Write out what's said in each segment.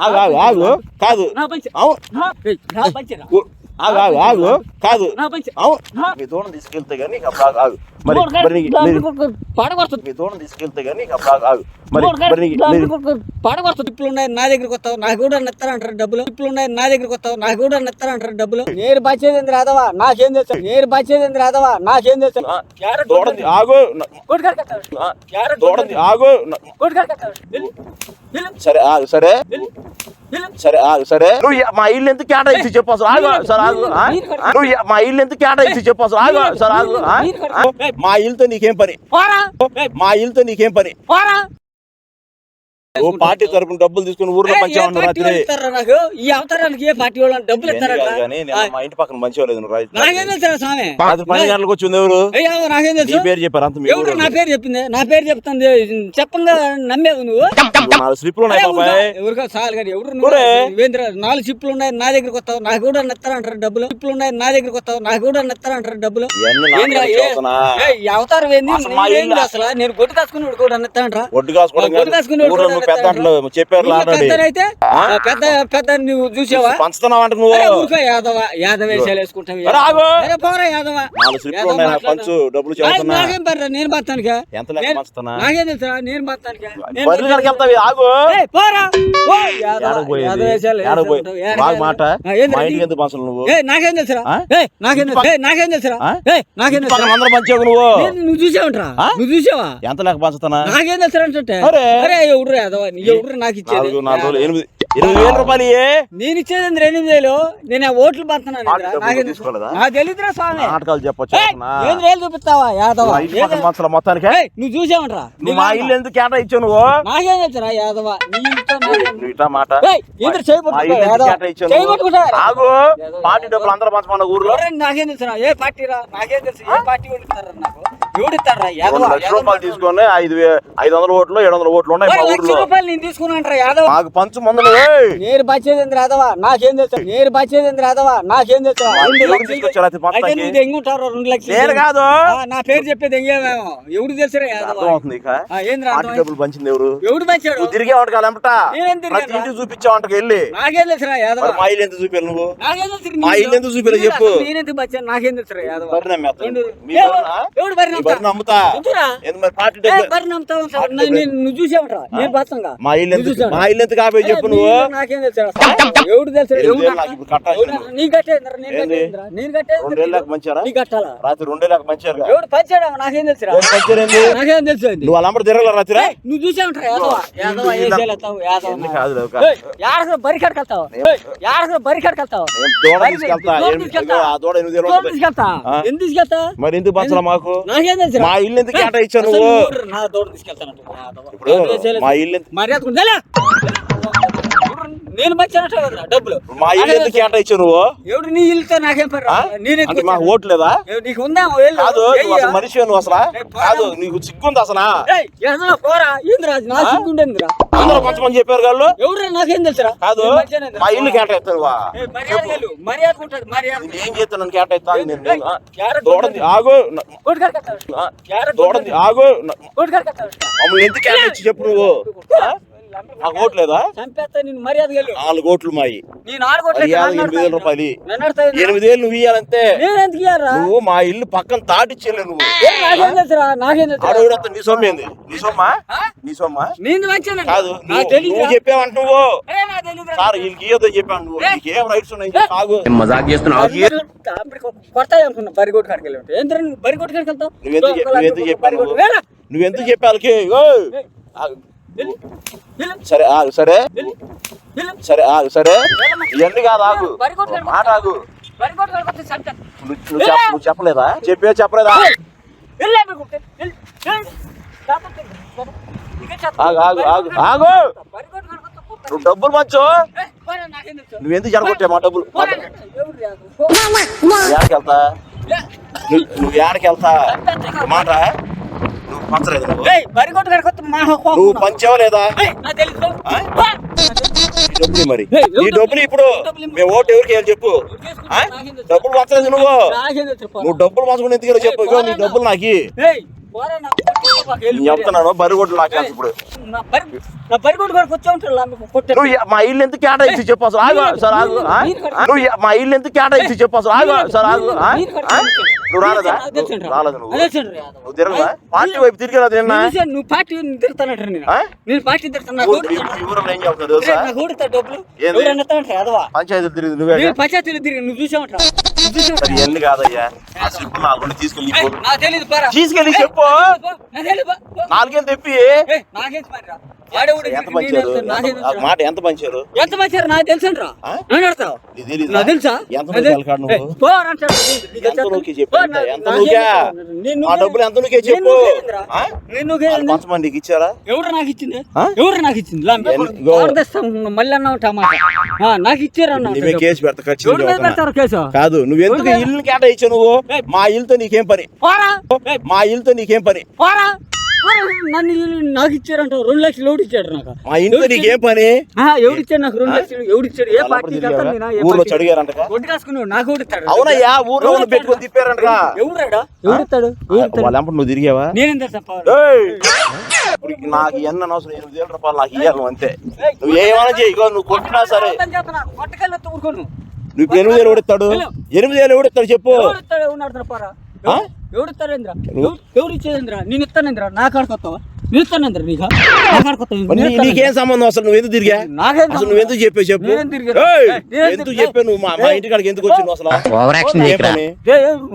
ఆగు ఆగు కాదు. ఆగు ఆగు కాదు. మీ దూడం తీసుకెళ్తే కానీ అప్పుడు ఆగు. మరి మరి తీసుకెళ్తే కానీ పడగొడుతుంది. ఇప్పుడు ఉన్నాయి నా దగ్గరికి వస్తావు నాకు కూడా నెత్తారంటారు డబ్బులు. ఇప్పుడు ఉన్నాయి నా దగ్గరికి వస్తావు నాకు కూడా నెత్తారంటారు డబ్బులు. నేను బచ్చేది రాదవా నాకేం తెలుసు నేను బచ్చేది రాదవా నాకేం తెలుసు ఆ, దూడం తీ- ఆగు. నా- ఆ, దూడం తీ- ఆగు. నా- సరే ఆగు. సరే. సరే ఆగు. సరే. నువ్వు మా ఇల్లు ఎందుకు కేటాయించి చెప్పు అసలు. ఆగు. సరే ఆగు? నువ్వు మా ఇల్లు ఎందుకు కేటాయించి చెప్పు అసలు. ఆగు. సరే ఆగు? మా ఇల్లుతో నీకేం పని? మా ఇల్లుతో నీకేం పని? ఓ పార్టీ తరపున డబ్బులు తీసుకుని ఊర్లో పంచామన్న రాత్రి నాకు? ఈ అవతారానికి ఏ పార్టీ వాళ్ళు డబ్బులు ఇవన్నీ కాదు ఇస్తారా కానీ నేను మా ఇంటి పక్కన మంచిగా లేదు నువ్వు రాత్రి. నాకేం తెలుసు స్వామి? రాత్రి పన్నెండు గంటలకు వచ్చింది ఎవరు? ఏయ్, ఏమో నాకేం నీ తెలుసు? పేరు చెప్పారు అంత మీ ఎవరు? ఊరు నా పేరు చెప్పింది నా పేరు చెప్తుంది చెప్పంగా నమ్మేవు నువ్వు? నాలుగు స్లిప్లు ఉన్నాయి బాబాయ్. ఎవరికో ఎవరు నాలుగు చిప్పులు ఉన్నాయి నా దగ్గరికి వస్తావు నాకు కూడా నెత్తారంటారు డబ్బులు. చిప్పులు ఉన్నాయి నా దగ్గరికి వస్తావు నాకు కూడా నెత్తారంటారు డబ్బులు. అవతారం ఏంది? అసలు నేను గొడ్డు కాసుకుని కూడా నెత్తారంటారా? ఒడ్డు కాసుకునే పెద్ద అంటలు చెప్పారు ఆల్రెడీ పెద్ద పెద్ద నువ్వు చూసావా? పంచుతున్నావు అంటే నువ్వు? యాదవ యాదవ వేషాలు వేసుకుంటావు. పంచు డబ్బులు నాకు- పర్రా నేను బతానికా ఎంత పంచుతున్నా? నాకేం తెలుసా నేను బతానికా ఆగు. పోరా? మాట? ఎందుకు పంచలు నువ్వు? నాకేం నాకేం తెలుసు? అందరూ పంచావు నువ్వు. నువ్వు చూసావంటరా? నువ్వు చూసావా? ఎంత లెక్క పంచుతున్నా? నాకేం తెలుసురా అంటే అరే. అరే ఎవడు యాదవ నీ ఎవడు నాకు ఇచ్చేది? నాలుగు నాలుగు రోజులు ఎనిమిది ఎనిమిది వేల రూపాయలు. నేను ఇచ్చేది ఎనిమిది వేలు? నేను ఆ ఓట్లు పడుతున్నాను ఆడి డబ్బులు తీసుకోలేదా? నాకు తెలియదురా స్వామి. నాటకాలు చెప్పొచ్చు ఏయ్, అవునా? ఏంది వేలు చూపిస్తావా యాదవ? మా ఇంటి పక్కన పంచల మొత్తానికి? ఏయ్, నువ్వు చూసావంటరా నువ్వు మా ఇల్లు ఎందుకు నువ్వు? నాకేం తెలుసురా యాదవ? నీ ఇంట్లో నాకేం- నువ్వు ఇటా మాట. ఏయ్, ఇంద్ర చేయి మా పట్టుకో, ఇల్లు ఎందుకు యాదవ. కేటాయించావు చేయి నువ్వు? పట్టుకుంటావా? ఆగు పార్టీ డబ్బులు అందరూ పంచమన్న ఊర్లో. నాకేం తెలుసురా ఏ పార్టీరా నాకేం తెలుసు ఏ పార్టీ నాకు? యాదవ యాదవ రూపాయలు తీసుకొని ఐదు ఐదు వందల ఓట్లు ఏడు వందల ఓట్లు ఉన్నాయి మా ఊర్లో. రూపాయలు నేను తీసుకున్నాను యాదవ. మాకు పంచు ముందు ఏయ్! నేను బచ్చేది ఎంత రాదవా నాకేం తెలుసు? నేను బచ్చేది ఎంత రాదవా నాకేం తెలుసు? తీసుకొచ్చారు? నువ్వు దెంగుంటారు రెండు లక్షలు. నేను కాదు. ఆ, నా పేరు చెప్పేది దెంగేమేమో ఎవడు తెలుసురా యాదవ? అవుతుంది ఇక. ఆ, ఏందిరా? డబ్బులు పంచింది ఎవరు? ఎవడు పంచాడు? తిరిగే వంటకాలు ప్రతి రా? ఇంటికి చూపించే వంటకి వెళ్ళి. నాకేం తెలుసురా యాదవ? మా ఇల్లు ఎంత చూపారు నువ్వు? నాకేం తెలుసు మా ఇల్లు ఎందుకు చూపిరా చెప్పు. నేనెందుకు బచ్చాను? నాకేం తెలుసురా యాదవ? ఎవడు బర్రె నువ్వు చూసావుట్రా నేను బతంగా మా ఇల్లు? మా ఎంత చెప్పు నువ్వు? నాకేం ఎవడు తెలుసు. నీ కట్టేంద్రా నేను రెండేళ్ళకి మంచారా నీ కట్టాలా? రాత్రి రెండేళ్ళకి మంచారు ఎవడు పంచాడా? నాకేం తెలుసురా పంచారేంది నాకేం తెలుసు అది? నువ్వు అలా తిరగల రాత్రి చూసావుంటారా యాదవ? యాదవ యాదవ కాదు యాడకు యాడకు దూడ తీసుకెళ్తా? దూడ? ఎందుకు మరి ఎందుకు పంచలా మాకు? నాకేం తెలుసురా మా ఇల్లు ఎందుకు కేటాయించావు నువ్వు? నా. మా ఇల్లు మర్యాద కొంచెం లే. నేను మంచిగా డబ్బులు. మా ఇల్లు ఎందుకు కేటాయించావు నువ్వు? ఎవడు నీ ఇల్లుతో నాకేం పని ఆ? నేను అంటే మాకు ఓటు లేదా? నీకు ఉందా? వెళ్ళు. కాదు ఏయ్యా. నువ్వు అసలు మనిషి నువ్వు అసలు? ఏయ్, పోరా. కాదు నీకు సిగ్గుంది అసలు? ఏయ్, ఏదైనా పోరా? ఏందిరాజు నా సిగ్గుండేందిరా అందరూ పంచమని చెప్పారు వాళ్ళు ఎవరు నాకేం తెలుసురా? కాదు నేను మంచిగానే మా ఇల్లు కేటాయిస్తాను వా ఏయ్, మర్యాద వెళ్ళు. మర్యాద ఉంటుంది మర్యాద. నేను ఏం చేస్తాను? కేటాయిస్తాను నేను దూడది ఆగు. దూడది ఆగు. మమ్మల్ని ఎందుకు కేటాయించి చెప్పు నువ్వు? ఆ? మాకు ఓటు లేదా నాలుగు ఓట్లు మాయి. ఎనిమిది వేల. రూపాయలు? ఎనిమిది వేలు నువ్వు ఇయ్యారా? నువ్వు మా ఇల్లు పక్కన తాటిచ్చేలే నువ్వు. నాకేం నాకేం నీ సొమ్మ ఏంది? నీ సొమ్మ? ఆ? నీ సొమ్మ? కాదు నాకు నువ్వు చెప్పావంట నువ్వు. నాకు. సార్ వీళ్ళకి చెప్పాను నువ్వు. నీకేం రైట్స్ ఉన్నాయి? మజాక్ చేస్తున్నావు కొడతాయి అనుకున్నా. బరి కొట్టు కాడికి వెళ్ళి ఏంద్రా నువ్వు? బరి కొట్టు కాడికి వెళ్తావు? నువ్వెందుకు చెప్- నువ్వెందుకు చెప్పావు సరే ఆగు సరే. సరే ఆగు సరే. ఇవన్నీ కాదు ఆగు. మాట ఆగు. నువ్వు నువ్వు చెప్ప- నువ్వు చెప్పలేదా? చెప్పే చెప్పలేదా. ఆగు ఆగు ఆగు. ఆగు. నువ్వు డబ్బులు మంచు? నువ్వెందుకు జరగొట్టే మా డబ్బులు. ఏడకి వెళ్తా. నువ్వు ఏడకి వెళ్తా? మాట. పంచలేదు నువ్వు పంచావా లేదా? డబ్బులు మరి. ఈ డబ్బులు ఇప్పుడు మేము ఓటు ఎవరికి వేయాలి చెప్పు? డబ్బులు పంచలేదు నువ్వు. నువ్వు డబ్బులు పంచుకుని ఎందుకు చెప్పు. ఇగో నీ డబ్బులు నాకు. చెప్తున్నాను బరిగొడ్లు నాకు ఇప్పుడు. నువ్వు మా ఇల్లు ఎందుకు కేటాయించి చెప్పు అసలు? ఆగు సార్ ఆగు? నువ్వు మా ఇల్లు ఎందుకు కేటాయించి చెప్పు అసలు? ఆగు సార్ ఆగు? నువ్వు రాలేదా? రాలేదు నువ్వు? నువ్వు తిరగదా పార్టీ వైపు తిరిగిరా నిన్న నువ్వు పార్టీ తిరుగుతానంటారు నేను పార్టీ తిరుగుతాను డబ్బులు. తిరిగి నువ్వే పంచాయతీలు తిరిగి నువ్వు చూసామంటా ఎన్ని కాదయ్యా? ఆ స్లిప్ నా గుండె తీసుకెళ్ళి తీసుకెళ్ళి చెప్పు. నాలుగేళ్ళు తెప్పి? నాకేం ఎంత పంచారు? మాట ఎంత పంచారు? ఎంత మంచిగా నాకు తెలుసా? ఎంత- నా- డబ్బులు ఎంత చెప్పు. ఇచ్చారా? ఎవరు నాకు ఇచ్చింది? ఎవరు ఇచ్చింది? మళ్ళీ టమాటా కేసు పెడతా కాదు నువ్వు ఎందుకు? ఇల్లు కేటాయించావు నువ్వు. మా ఇల్లుతో నీకేం పని? మా ఇల్లుతో నీకేం పని. నన్ను నాకు ఇచ్చారంట రెండు లక్షలు ఎవడు ఇచ్చాడు నాకు? మా ఇంట్లో నీకేం పని? ఎవడు ఇచ్చాడు నాకు? రెండు లక్షలు ఎవడు ఇచ్చాడు? ఏ పార్టీ ఊర్లో ఒడ్డు నాకు అవునయ్యా ఊర్లో పెట్టుకొని తిప్పారంట ఎవడాడా నువ్వు తిరిగావా? నేనేం తెలుసా నాకు ఎన్న అవసరం ఎనిమిది వేల రూపాయలు నాకు ఇయ్యాలి అంతే. నువ్వు ఏమైనా నువ్వు కొట్టినా సరే. కొట్టకెళ్ళి ఊరుకోను. నువ్వు ఎనిమిది వేలు ఎనిమిది వేలు చెప్పు. ఎవడు ఇచ్చేదేంద్రా? నేను ఇస్తానేంద్రా? నా కాడుకొస్తావా నేను ఇస్తానేంద్రా నీకు? నా కాడుకొస్తావు నీకేం సంబంధం? అసలు నువ్వు ఎందుకు తిరిగా? నాకేం అసలు నువ్వు ఎందుకు చెప్పు? నేనేం ఎందుకు తిరిగా? చెప్పావు నువ్వు? మా ఇంటి కాడికి ఎందుకు వచ్చినావు అసలు? ఓవర్ యాక్షన్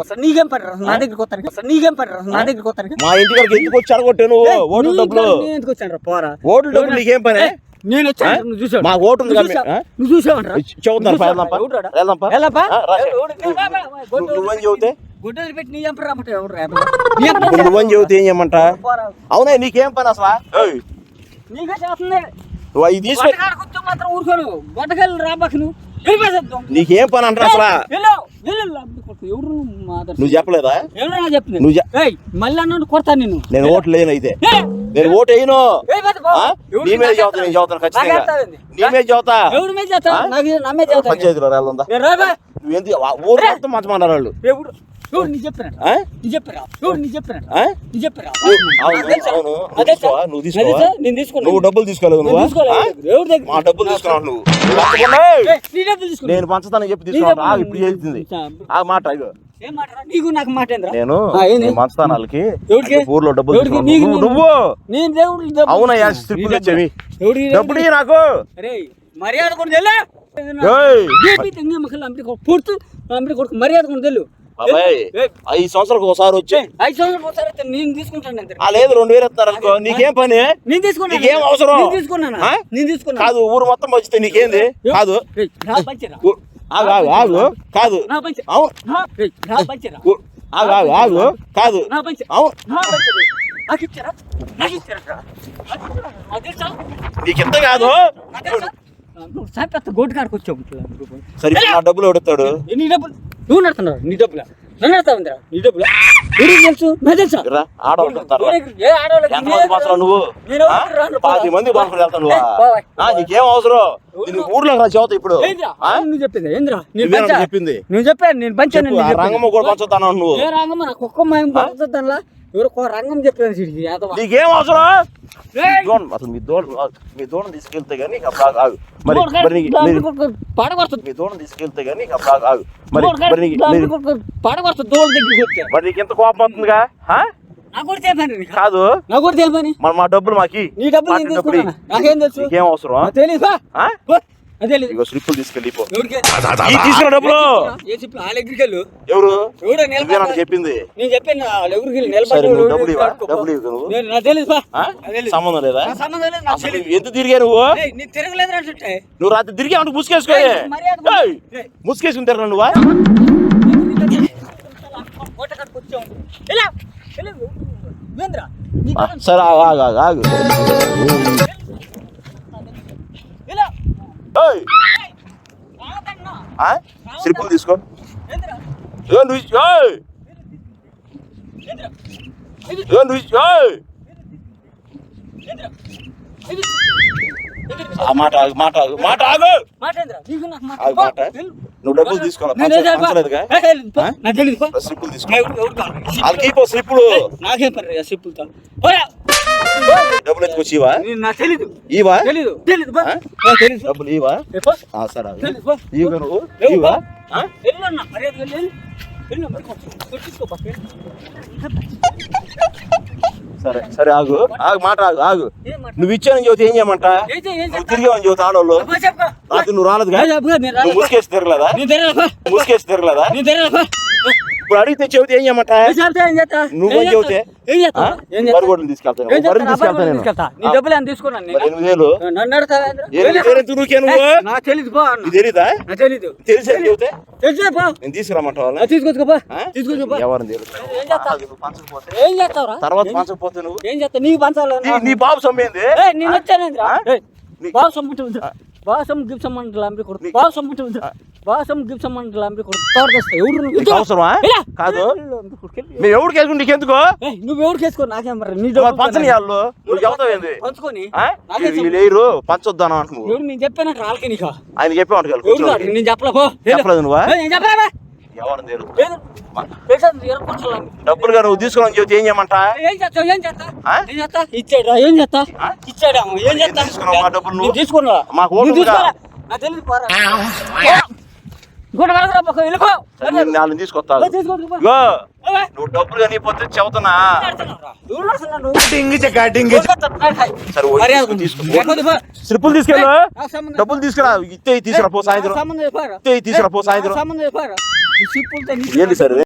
అసలు నీకేం పని రా? నా దగ్గరికి వస్తాను అసలు నీకేం పని రా? నా దగ్గరికి వస్తాను మా ఇంటి కాడికి ఎందుకు వచ్చి అడగొట్టావు నువ్వు? ఓటు డబ్బులు. నేను ఎందుకు వచ్చాను పోరా. ఓటు డబ్బులు నీకేం పని? నేను వచ్చాను నువ్వు చూసావు మా ఓటు ఉంది నువ్వు కదా చూసావా? ఆ? నువ్వు చెబితే గుడ్డలు పెట్టి నీ ఎంపరు రామంటే ఎవడు రా? నీ ఎంపరు ఇప్పుడు నువ్వని చెబితే ఏం చేయమంట? పోరా. అవునా నీకేం పని అసలు? ఏయ్! నీకే చేస్తుంది. నువ్వు అవి తీసుకొని గొట్టకాడ కూర్చో మాత్రం ఊరుకోను గొట్టకాయలు రాబాకు నువ్వు వెళ్ళిపోతాం నీకేం పని అంటారు అసలు? వెళ్ళు వెళ్ళు లబ్బి కొట్టు. ఎవడు నువ్వు చెప్పలేదా? నువ్వు మళ్ళీ అన్నాడు కొడతాను నిన్ను. నేను ఓట్లు లేను అయితే. నేను ఓటు వేయను. నీ మీద చదువుతా నేను చదువుతాను ఖచ్చితంగా? నీ మీద పంచాయతీలో నేను నువ్వు ఎందుకు ఊరు మొత్తం నువ్వు డబ్బులు తీసుకోలేదు. మా డబ్బులు తీసుకున్నావు నువ్వు. నేను పంచుతానని చెప్పి తీసుకున్నాను ఇప్పుడు చేసింది ఆ మాట నీకు నాకు నేను పంచుతాను వాళ్ళకి? ఊర్లో డబ్బులు నువ్వు నేను దేవుడు డబ్బులు అవునయ్యా నాకు. మర్యాద కూడా కొడుకు మర్యాద కూడా తెలు బాబాయ్ ఐదు సంవత్సరాలకు ఒకసారి వచ్చి. ఐదు సంవత్సరాలు ఒకసారి నేను తీసుకుంటాను ఆ లేదు రెండు వేలు ఇస్తున్నారు అనుకో. నీకేం పని? నేను తీసుకున్నాను. నీకేం అవసరం? నేను తీసుకున్నాను? ఆ? నేను తీసుకున్నాను? కాదు ఊరు మొత్తం వచ్చితే నీకేంది? కాదు. ఆగు ఆగు ఆగు. కాదు. అవును. ఆగు ఆగు ఆగు. కాదు. అవును. నాకు ఇచ్చారా? నాకు ఇచ్చారా? నాకు తెలుసా నీకు ఇంత కాదు. నువ్వు సాపెత్త గోటు కాడికి వచ్చావు సరే ఇప్పుడు నా డబ్బులు ఎవడెత్తాడు? నీ డబ్బులు? నువ్వు నడుతున్నావు నీ డబ్బులు? నన్ను నీ డబ్బులు? తెలుసు? తెలుసా? నువ్వు? మంది నువ్వు? ఏ, బాబాయ్. ఆ, నీకేం అవసరం? నేను ఊర్లో రా చదువుతా ఇప్పుడు. ఏంద్రా? ఆ? నువ్వు చెప్పింది ఏంద్రా నేను నువ్వేనా పంచా? చెప్పింది? నువ్వు చెప్పాను నేను పంచాను రంగమ్మ కూడా పంచుతాను నువ్వు. ఏ రంగమ్మ పంచుతానులా రంగం చెప్పాను సిడికి యాదవ. నీకేం అవసరం? ఏయ్! దోణ అసలు మీ దోణ మీ దోణ తీసుకెళ్తే అప్పుడు ఆగు, మరి మరి పడగొడుతుంది మీ దోణ తీసుకెళ్తే అప్పుడు ఆగు, మరి మరి మీరు- దగ్గరికి నీకు ఎంత కోపం అవుతుందిగా కాదు. కూడా మా డబ్బులు మాకి. నీ డబ్బులు నాకేం తెలుసు? నీకేం అవసరం? అది తెలీదు ఇగో స్లిప్పులు తీసుకెళ్ళి పో. ఎవరికి? ఈ తీసుకున్న డబ్బులు. ఏ చెప్పి వాళ్ళ దగ్గరికి వెళ్ళు. ఎవరు? ఎవడో నువ్వే నాకు నిలబడి చెప్పింది. నేను చెప్పాను వాళ్ళ ఎవరికి వెళ్ళి. సరే నిలబడి నువ్వు ఎవరి డబ్బులు దగ్గరికి ఇవ్వా? పట్టుకో. డబ్బులు ఇవ్వు నువ్వు. నేను నాకు తెలీదు బా ఆ? నాకు తెలీదు. సంబంధం లేదా? నా సంబంధం లేదు నాకు అసలు తెలీదు నువ్వు ఎంత తిరిగా నువ్వు? ఏయ్, నీ తిరగలేదు అంటే నువ్వు రాత్రి తిరిగి అంటే ముసుకేసుకో. ముసుకేసుకుని తిరగ నువ్వా? సరే ఆగు ఆగు ఆగు ఆగు ఇలా ఏయ్, ఆగన్నా ఆ? స్లిప్పులు తీసుకో ఏంద్రా ఏ నువ్వు ఇచ్చి- ఏయ్, ఏంద్రా ఏ నువ్వు ఇచ్చి- ఏయ్. ఏంద్రా ఇది ఆ? మాట ఆగు మాట ఆగు మాట ఆగు! ఆగు మాట. నువ్వు డబ్బులు తీసుకోవాలి. స్లిప్పులు తీసుకో. స్లిప్పులు నాకేం పని ఆ సిప్పులతో పోరా. డబ్బులు ఎత్తుకొచ్చి ఇవా తెలీదు. ఇవా తెలీదు. తెలీదు. తెలీదు. డబ్బులు ఇవా సరే. ఇవ్వు నువ్వు. ఇవా. సరే సరే ఆగు. ఆగు మాట ఆగు ఆగు? నువ్వు ఇచ్చానని చెబితే ఏం చేయమంట? నువ్వు? తిరిగావని చెబుతా ఆడవాళ్ళు. రాత్రి నువ్వు రాలేదు. ముసుకేసి తిరగలేదా. ముసుకేసి తిరగలేదా. ఇప్పుడు అడిగితే చెబితే ఏం చేయమంట? నువ్వు ఏం ఏం చేస్తా? చెబితే ఏం చేస్తా? ఆ? ఏం చేస్తా? మరుగుడ్లు తీసుకెళ్తాను ఏం చేస్తా? మరుగులు తీసుకెళ్తా అబ్బాయి నేను తీసుకెళ్తా. నీ ఆ. డబ్బులు ఎంత తీసుకున్నాను మరి నేను? ఎనిమిది వేలు నన్ను అడుగుతావా, ఏంద్రా? ఎనిమిది వేలు ఎంత ఊరికే నువ్వు ఏ, నాకు తెలీదు పో అన్న. ఇది తెలీదా నాకు తెలీదు తెలిసి అని చెబితే తెలుసా పో నేను తీసుకురామంట ఆ, వాళ్ళని తీసుకొచ్చుకో పో ఆ? తీసుకొచ్చుకో పో ఎవరిని తెలుసు ఏం చేస్తా? ఆగు, నువ్వు పంచకపోతే ఏం చేస్తావురా తర్వాత ఏం- పంచకపోతే నువ్వు ఏం చేస్తా నీకు పంచాలి నీ- బాబు సొమ్మేంది నేను వచ్చానేంద్రా సొమ్ము గిఫ్ట్ సమ్మంటే లాంపి ఉంది బాగా సొమ్ము గిఫ్ట్ సమ్మంటే లాంపి కొడుకు తోడదస్తా ఎవరు? నీకు అవసరమా. కాదు. మేము ఎవరికి వేసుకుంటే నీకెందుకు? ఏయ్, నువ్వు ఎవరికి వేసుకో? నాకేం మరి నీ మరి పంచని నాకు. వాళ్ళు? నువ్వు చెబుతావు ఏంది? పంచుకొని? నాకేం లేరు పంచొద్దాను అంటు నువ్వు ఎవరు నేను చెప్పాను రాళ్ళకి నీకు. ఆయన ఎవరు కాదు, నేను చెప్పలేదు నువ్వా? కూర్చోలాంటి. డబ్బులుగా నువ్వు తీసుకోవాలని చెబితే ఏం చేయమంట? ఏం చేస్తావు ఏం చేస్తా ఇచ్చాడా ఏం చేస్తా? ఇచ్చాడా ఏం చేస్తా తీసుకున్నావు మా డబ్బులు నువ్వు? తీసుకున్నా మాకు ఓటు నువ్వు. నాకు తెలియదు పోరా. నాలుగు డబ్బులు కానీ పోతే చెబుతున్నా. స్లిప్పులు తీసుకెళ్ళు. డబ్బులు తీసుకురా ఇస్తే తీసుకురా పో సాయంత్రం. ఇస్తే తీసుకురా పో సాయంత్రం. నాకు సంబంధం లేదు,